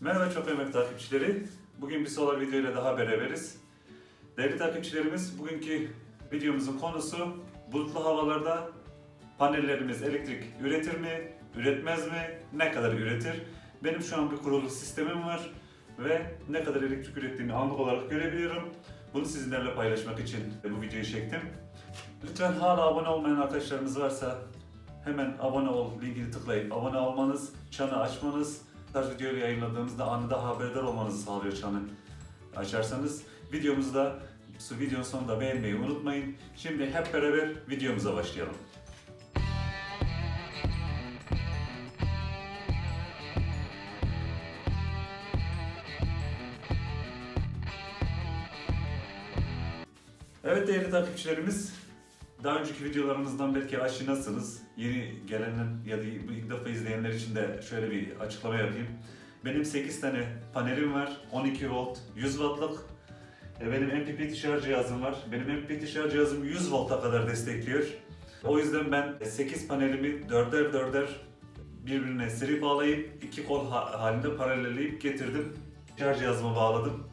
Merhaba çok kıymetli takipçileri. Bugün bir solar video ile daha beraberiz. Değerli takipçilerimiz, bugünkü videomuzun konusu bulutlu havalarda panellerimiz elektrik üretir mi, üretmez mi, ne kadar üretir? Benim şu an bir kurulu sistemim var ve ne kadar elektrik ürettiğini anlık olarak görebiliyorum. Bunu sizinlerle paylaşmak için bu videoyu çektim. Lütfen hala abone olmayan arkadaşlarımız varsa hemen abone ol linkini tıklayıp abone olmanız, çanı açmanız, tarz videoyu yayınladığımızda anında haberdar olmanızı sağlıyor çanı açarsanız. Videomuzu da şu videonun sonunda beğenmeyi unutmayın. Şimdi hep beraber videomuza başlayalım. Evet değerli takipçilerimiz, daha önceki videolarımızdan belki aşinasınız. Yeni gelenler ya da bu ilk defa izleyenler için de şöyle bir açıklama yapayım. Benim 8 tane panelim var. 12 volt, 100 wattlık. E, Benim MPPT şarj cihazım var. Benim MPPT şarj cihazım 100 volta kadar destekliyor. O yüzden ben 8 panelimi dörder dörder birbirine seri bağlayıp iki kol ha- halinde paralelleyip getirdim. Şarj cihazıma bağladım.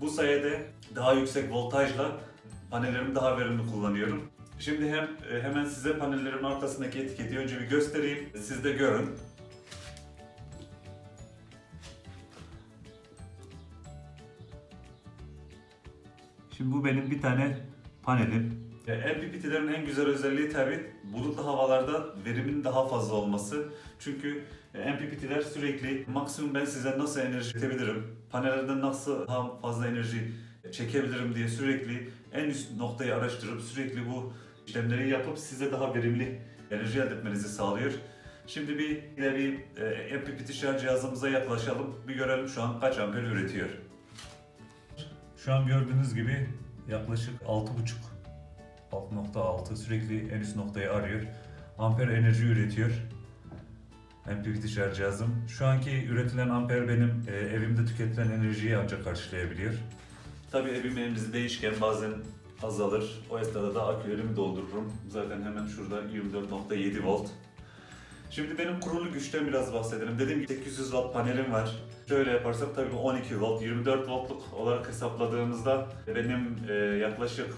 Bu sayede daha yüksek voltajla panellerimi daha verimli kullanıyorum. Şimdi hem e, hemen size panellerimin arkasındaki etiketi önce bir göstereyim. Siz de görün. Şimdi bu benim bir tane panelim. MPPT'lerin en güzel özelliği tabi bulutlu havalarda verimin daha fazla olması. Çünkü e, MPPT'ler sürekli maksimum ben size nasıl enerji üretebilirim, panellerden nasıl daha fazla enerji çekebilirim diye sürekli en üst noktayı araştırıp sürekli bu işlemleri yapıp size daha verimli enerji elde etmenizi sağlıyor. Şimdi bir yine bir e, MPPT şarj cihazımıza yaklaşalım. Bir görelim şu an kaç amper üretiyor. Şu an gördüğünüz gibi yaklaşık 6.5 6.6 sürekli en üst noktayı arıyor. Amper enerji üretiyor. MPPT şarj cihazım. Şu anki üretilen amper benim e, evimde tüketilen enerjiyi ancak karşılayabiliyor. Tabii evim evimizi değişken bazen azalır. O esnada da akülerimi doldururum. Zaten hemen şurada 24.7 volt. Şimdi benim kurulu güçten biraz bahsedelim. Dediğim gibi 800 watt panelim var. Şöyle yaparsak tabii bu 12 volt, 24 voltluk olarak hesapladığımızda benim e, yaklaşık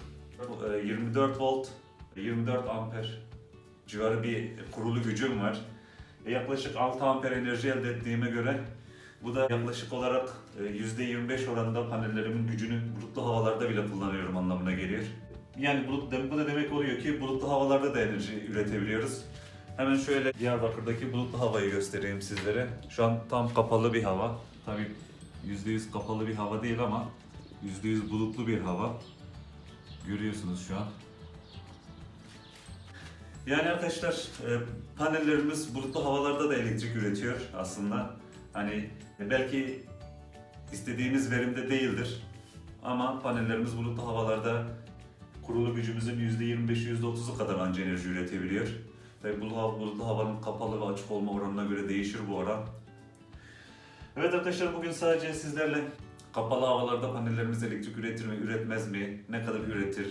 e, 24 volt, 24 amper civarı bir kurulu gücüm var. E, yaklaşık 6 amper enerji elde ettiğime göre bu da yaklaşık olarak e, %25 oranında panellerimin gücünü bulutlu havalarda bile kullanıyorum anlamına geliyor. Yani bulut, bu da demek oluyor ki bulutlu havalarda da enerji üretebiliyoruz. Hemen şöyle Diyarbakır'daki bulutlu havayı göstereyim sizlere. Şu an tam kapalı bir hava. Tabii %100 kapalı bir hava değil ama %100 bulutlu bir hava. Görüyorsunuz şu an. Yani arkadaşlar e, panellerimiz bulutlu havalarda da elektrik üretiyor aslında. Hani belki istediğimiz verimde değildir. Ama panellerimiz bulutlu havalarda kurulu gücümüzün %25'i %30'u kadar anca enerji üretebiliyor. Hava- bulutlu havanın kapalı ve açık olma oranına göre değişir bu oran. Evet arkadaşlar bugün sadece sizlerle kapalı havalarda panellerimiz elektrik üretir mi, üretmez mi, ne kadar üretir,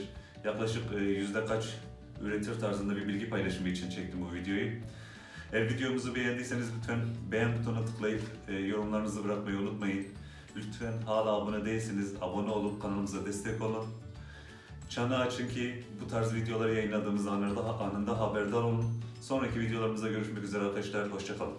yaklaşık e, yüzde kaç üretir tarzında bir bilgi paylaşımı için çektim bu videoyu. Eğer videomuzu beğendiyseniz lütfen beğen butonuna tıklayıp e, yorumlarınızı bırakmayı unutmayın. Lütfen hala abone değilseniz abone olup kanalımıza destek olun. Çanı açın ki bu tarz videoları yayınladığımız anında, anında haberdar olun. Sonraki videolarımızda görüşmek üzere arkadaşlar. Hoşçakalın.